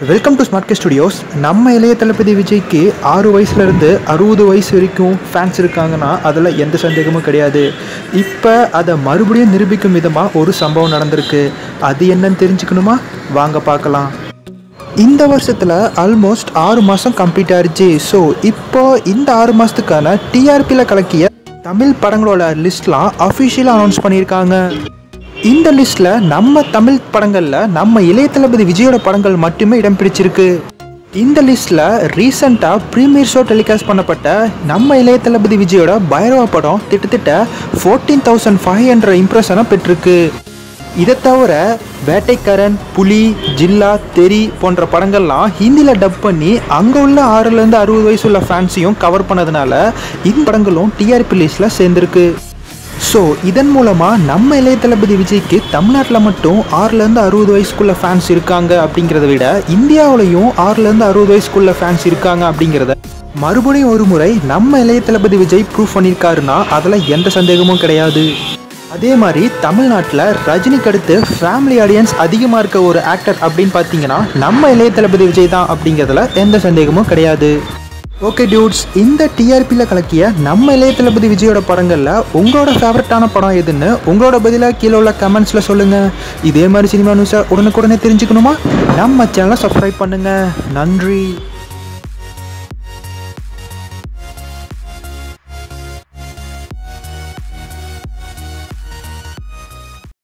Welcome to smart K studios நம்ம இளைய தளபதி விஜய்க்கு ஆறு வயசுலேருந்து அறுபது வயசு வரைக்கும் ஃபேன்ஸ் இருக்காங்கன்னா அதில் எந்த சந்தேகமும் கிடையாது. இப்போ அதை மறுபடியும் நிரூபிக்கும் விதமாக ஒரு சம்பவம் நடந்திருக்கு. அது என்னன்னு தெரிஞ்சுக்கணுமா? வாங்க பார்க்கலாம். இந்த வருஷத்தில் ஆல்மோஸ்ட் ஆறு மாதம் கம்ப்ளீட் ஆயிடுச்சு ஸோ இப்போ இந்த ஆறு மாதத்துக்கான டிஆர்பியில் கலக்கிய தமிழ் படங்களோட லிஸ்ட்லாம் அஃபிஷியலாக அனௌன்ஸ் பண்ணியிருக்காங்க. இந்த லிஸ்ட்ல நம்ம தமிழ் படங்கள்ல நம்ம இளைய தளபதி விஜயோட படங்கள் மட்டுமே இடம் பிடிச்சிருக்கு. இந்த லிஸ்ட்ல ரீசெண்டாக ப்ரீமியர் ஷோ டெலிகாஸ்ட் பண்ணப்பட்ட நம்ம இளைய தளபதி விஜயோட பைரவா படம் கிட்டத்தட்ட ஃபோர்டீன் தௌசண்ட் ஃபைவ் ஹண்ட்ரட் இம்ப்ரெஷனை பெற்றிருக்கு. இதை தவிர வேட்டைக்காரன் புலி ஜில்லா தெரி போன்ற படங்கள்லாம் ஹிந்தியில் டப் பண்ணி அங்கே உள்ள ஆறுலேருந்து அறுபது வயசு உள்ள ஃபேன்ஸையும் கவர் பண்ணதுனால இந்த படங்களும் டிஆர்பி லிஸ்ட்டில் சேர்ந்துருக்கு. ஸோ இதன் மூலமாக நம்ம இளைய தளபதி விஜய்க்கு தமிழ்நாட்டில் மட்டும் ஆறுலேருந்து அறுபது வயசுக்குள்ள ஃபேன்ஸ் இருக்காங்க அப்படிங்கிறத விட இந்தியாவிலையும் ஆறுலேருந்து அறுபது வயசுக்குள்ள ஃபேன்ஸ் இருக்காங்க அப்படிங்கிறத மறுபடியும் ஒரு முறை நம்ம இளைய தளபதி விஜய் ப்ரூவ் பண்ணியிருக்காருன்னா அதில் எந்த சந்தேகமும் கிடையாது. அதே மாதிரி தமிழ்நாட்டில் ரஜினிக்கு அடுத்து ஃபேமிலி ஆடியன்ஸ் அதிகமாக இருக்க ஒரு ஆக்டர் அப்படின்னு பார்த்தீங்கன்னா நம்ம இளைய தளபதி விஜய் தான் அப்படிங்கிறதுல எந்த சந்தேகமும் கிடையாது. ஓகே டியூட்ஸ் இந்த டிஆர்பியில் கலக்கிய நம்ம இளைய தளபதி விஜயோட படங்களில் உங்களோட ஃபேவரட்டான படம் எதுன்னு உங்களோட பதிலாக கீழே உள்ள கமெண்ட்ஸில் சொல்லுங்கள் இதே மாதிரி சினிமா நியூஸை உடனுக்குடனே தெரிஞ்சுக்கணுமா? நம்ம சேனலை சப்ஸ்கிரைப் பண்ணுங்கள் நன்றி.